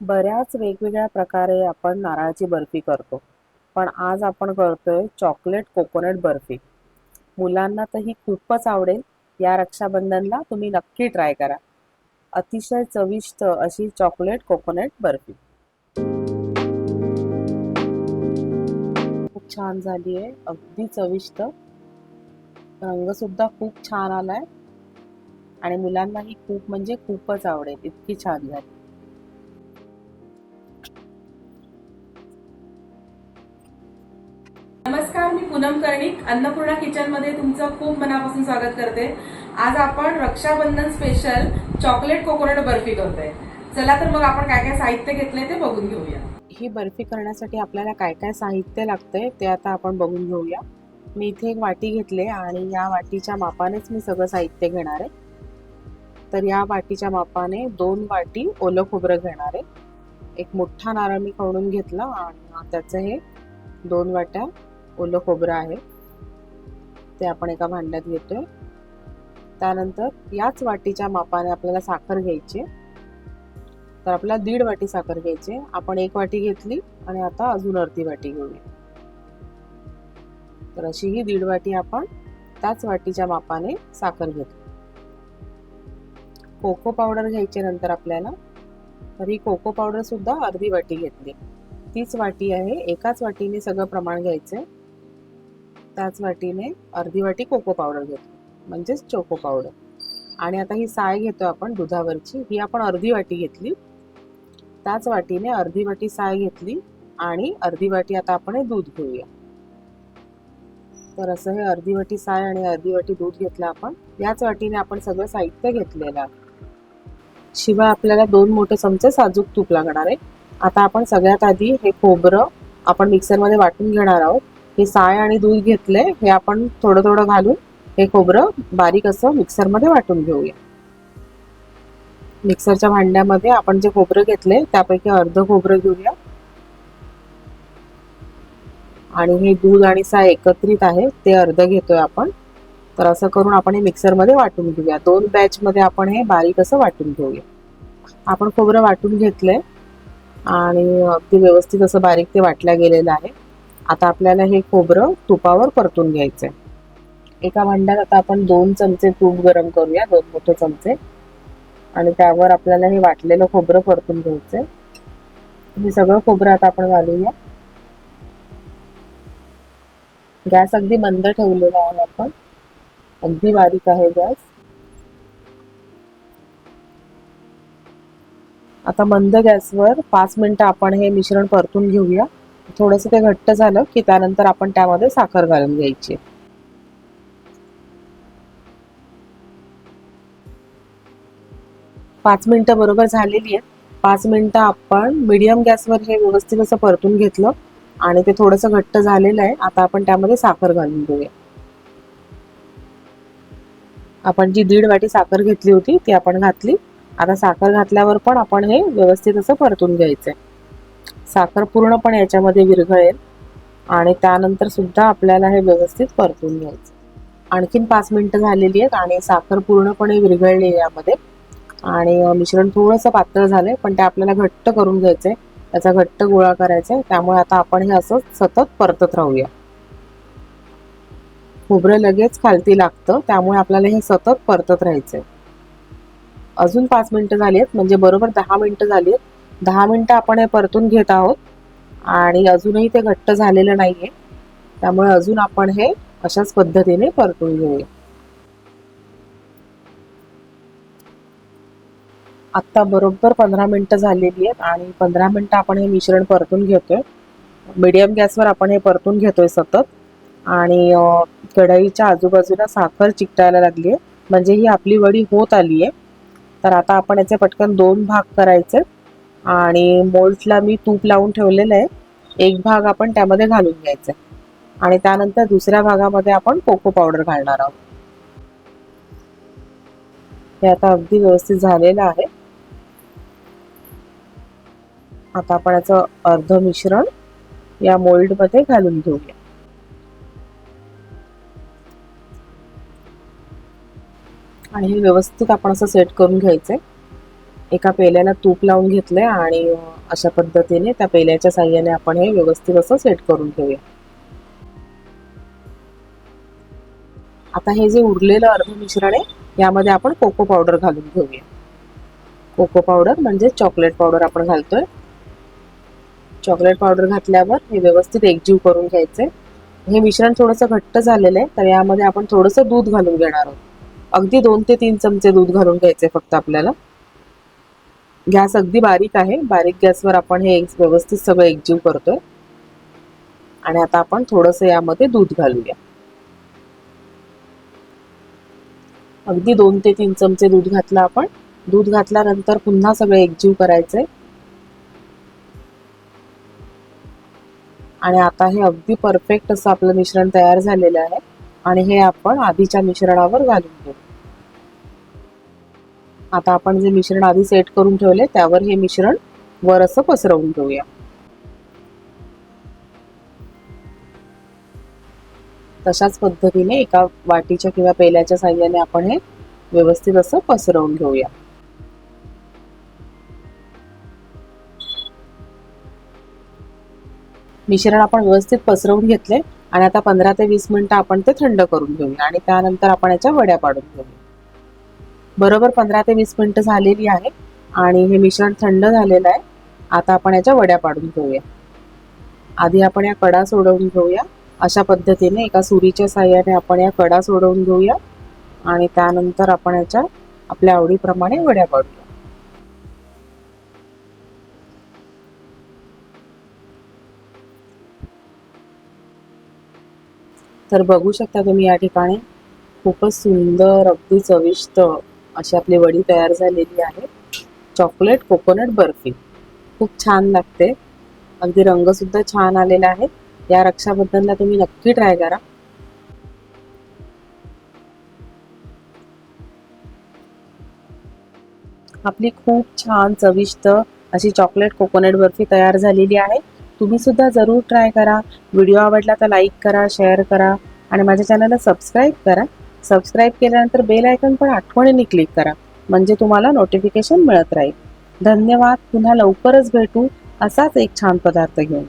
बऱ्याच वेगवेगळ्या प्रकारे आपण नारळाची बर्फी करतो. पण आज आपण करतोय चॉकलेट कोकोनट बर्फी. मुलांना तर ही खूपच आवडेल. या रक्षाबंधनला तुम्ही नक्की ट्राय करा. अतिशय चविष्ट अशी चॉकलेट कोकोनट बर्फी. खूप छान झाली आहे. अगदी चविष्ट. रंग सुद्धा खूप छान आलाय. आणि मुलांनाही खूप म्हणजे खूपच आवडेल. इतकी छान झाली. नमस्कार मी पूनम कर्णिक अन्नपूर्णा किचनमध्ये तुमचं खूप मनापासून स्वागत करते. आज आपण Rakshabandhan special chocolate coconut barfi करतोय. चला तर मग आपण काय काय साहित्य घेतलंय ते बघून घेऊया. ही बर्फी करण्यासाठी आपल्याला काय काय साहित्य लागतंय ते आता आपण बघून घेऊया. मी इथे एक वाटी घेतले आणि या वाटीच्या मापानेच मी सगळं साहित्य घेणार आहे. तर या वाटीच्या मापाने दोन वाटी ओलं खोबरं घेणार आहे. एक मोठा नारळ मी खवडून घेतला आणि त्याचं हे दोन वाट्या ओलं खोबरं आहे. ते आपण एका भांड्यात घेतोय. त्यानंतर याच वाटीच्या मापाने आपल्याला साखर घ्यायची. तर आपल्याला दीड वाटी साखर घ्यायची. आपण एक वाटी घेतली आणि आता अजून अर्धी वाटी घेऊया. तर अशी ही दीड वाटी आपण त्याच वाटीच्या मापाने साखर घेतली. कोको पावडर घ्यायची नंतर आपल्याला तर ही कोको पावडर सुद्धा अर्धी वाटी घेतली. तीच वाटी आहे. एकाच वाटीने सगळं प्रमाण घ्यायचंय. त्याच वाटीने अर्धी वाटी कोको पावडर घेतो. म्हणजेच चोको पावडर आणि आता ही साय घेतो आपण दुधावरची. ही आपण अर्धी वाटी घेतली. त्याच वाटीने अर्धी वाटी साय घेतली आणि अर्धी वाटी आता आपण हे दूध घेऊया. तर असं हे अर्धी वाटी साय आणि अर्धी वाटी दूध घेतलं आपण. याच वाटीने आपण सगळं साहित्य घेतलेलं आहे. शिवाय आपल्याला दोन मोठे चमचे साजूक तूप लागणार आहे. आता आपण सगळ्यात आधी हे खोबरं आपण मिक्सरमध्ये वाटून घेणार आहोत. हे साय आणि दूध घेतले हे आपण थोडं थोडं घालून हे खोबरं बारीक असं मिक्सरमध्ये वाटून घेऊया. मिक्सरच्या भांड्यामध्ये आपण जे खोबरं घेतले त्यापैकी अर्ध खोबरं घेऊया. आणि हे दूध आणि साय एकत्रित आहे ते अर्ध घेतोय आपण. तर असं करून आपण हे मिक्सरमध्ये वाटून घेऊया. दोन बॅच मध्ये आपण हे बारीक असं वाटून घेऊया. आपण खोबरं वाटून घेतलंय आणि अगदी व्यवस्थित असं बारीक ते वाटलं गेलेलं आहे. आता आपल्याला हे खोबरं तुपावर परतून घ्यायचंय. एका भांड्यात आता आपण दोन चमचे तूप गरम करूया दोन मोठे चमचे. आणि त्यावर आपल्याला हे वाटलेलं खोबरं परतून घ्यायचंय. हे सगळं खोबरं आता आपण घालूया. गॅस अगदी मंद ठेवलेला आहे आपण. अगदी बारीक आहे गॅस. आता मंद गॅसवर पाच मिनिटं आपण हे मिश्रण परतून घेऊया. थोडंसं ते घट्ट झालं की त्यानंतर आपण त्यामध्ये साखर घालून घ्यायची. पाच मिनिटं बरोबर झालेली आहेत. पाच मिनिटं आपण मीडियम गॅसवर हे व्यवस्थित असं परतून घेतलं आणि ते थोडंसं घट्ट झालेलं आहे. आता आपण त्यामध्ये साखर घालून घेऊया. आपण जी दीड वाटी साखर घेतली होती ती आपण घातली. आता साखर घातल्यावर पण आपण हे व्यवस्थित असं परतून घ्यायचंय. साखर पूर्णपणे याच्यामध्ये विरघळेल आणि त्यानंतर सुद्धा आपल्याला हे व्यवस्थित परतून घ्यायचं. आणखीन पाच मिनटं झालेली आहेत आणि साखर पूर्णपणे विरघळली आहे यामध्ये. आणि मिश्रण थोडंसं पातळ झालंय पण ते आपल्याला घट्ट करून घ्यायचंय. त्याचा घट्ट गोळा करायचा आहे त्यामुळे आता आपण हे असं सतत परतत राहूया. खोबरं लगेच खालती लागतं. त्यामुळे आपल्याला हे सतत परतत राहायचंय. अजून पाच मिनिटं झाली आहेत. म्हणजे बरोबर दहा मिनिटं झाली आहेत. दहा मिनटं आपण हे परतून घेत आहोत. आणि अजूनही ते घट्ट झालेलं नाहीये. त्यामुळे अजून आपण हे अशाच पद्धतीने परतून घेऊया. आत्ता बरोबर पंधरा मिनिटं झालेली आहेत आणि पंधरा मिनटं आपण हे मिश्रण परतून घेतोय. मीडियम गॅसवर आपण हे परतून घेतोय सतत. आणि कढईच्या आजूबाजूला साखर चिकटायला लागली आहे म्हणजे ही आपली वडी होत आली आहे तर आता आपण याचे पटकन दोन भाग करायचे. आणि मोल्टला मी तूप लावून ठेवलेलं आहे. एक भाग आपण त्यामध्ये घालून घ्यायचा आणि त्यानंतर दुसऱ्या भागामध्ये आपण कोको पावडर घालणार आहोत. हे आता अगदी व्यवस्थित झालेलं आहे. आता आपण याचं अर्ध मिश्रण या मोल्डमध्ये घालून घेऊया. आणि हे व्यवस्थित आपण असं सेट करून घ्यायचंय. एका पेल्याला तूप लावून घेतलंय आणि अशा पद्धतीने त्या पेल्याच्या साह्याने आपण हे व्यवस्थित असं सेट करून ठेवूया. आता हे जे उरलेलं अर्ध मिश्रण आहे यामध्ये आपण कोको पावडर घालून घेऊया. कोको पावडर म्हणजे चॉकलेट पावडर आपण घालतोय. चॉकलेट पावडर घातल्यावर हे व्यवस्थित एकजीव करून घ्यायचे हे मिश्रण थोडंसं घट्ट झालेलं आहे तर यामध्ये आपण थोडंसं दूध घालून घेणार आहोत. अगदी दोन ते तीन चमचे दूध घालून घ्यायचे फक्त आपल्याला. गॅस अगदी बारीक आहे. बारीक गॅसवर आपण हे व्यवस्थित सगळं एकजीव करतोय. आणि आता आपण थोडंसं यामध्ये दूध घालूया. अगदी दोन ते तीन चमचे दूध घातलं आपण. दूध घातल्यानंतर पुन्हा सगळं एकजीव करायचंय. आणि आता हे अगदी परफेक्ट असं आपलं मिश्रण तयार झालेलं आहे. आणि हे आपण आधीच्या मिश्रणावर घालून घेऊ. आता आपण जे मिश्रण आधी सेट करून ठेवले त्यावर हे मिश्रण वर असं पसरवून घेऊया. तशाच पद्धतीने एका वाटीच्या किंवा पेल्याच्या साह्याने आपण हे व्यवस्थित असं पसरवून घेऊया. मिश्रण आपण व्यवस्थित पसरवून घेतले आणि आता पंधरा ते वीस मिनिटं आपण ते थंड करून घेऊया आणि त्यानंतर आपण याच्या वड्या पाडून घेऊया. बरोबर पंधरा ते वीस मिनिटं झालेली आहे आणि हे मिश्रण थंड झालेलं आहे. आता आपण याच्या वड्या पाडून घेऊया. आधी आपण या कडा सोडवून घेऊया. अशा पद्धतीने एका सुरीच्या साह्याने आपण या कडा सोडवून घेऊया. आणि त्यानंतर आपण याच्या आपल्या आवडीप्रमाणे वड्या पाडूया. तर बघू शकता तुम्ही या ठिकाणी खूपच सुंदर अगदी चविष्ट अशी आपली वडी तयार झालेली आहे. Chocolate coconut barfi. खूप छान लागते. अगदी रंग सुद्धा छान आलेला आहे या रक्षाबंधनला तुम्ही नक्की ट्राय करा. आपली खूप छान चविष्ट अशी चॉकलेट कोकोनट बर्फी तयार झालेली आहे. तुम्ही सुद्धा जरूर ट्राय करा. व्हिडिओ आवडला तर लाईक करा शेअर करा आणि माझ्या चॅनलला सबस्क्राईब करा. सबस्क्राईब केल्यानंतर बेल आयकन पण आठवणीने क्लिक करा. म्हणजे तुम्हाला नोटिफिकेशन मिळत राहील. धन्यवाद. पुन्हा लवकरच भेटू. असाच एक छान पदार्थ घेऊन.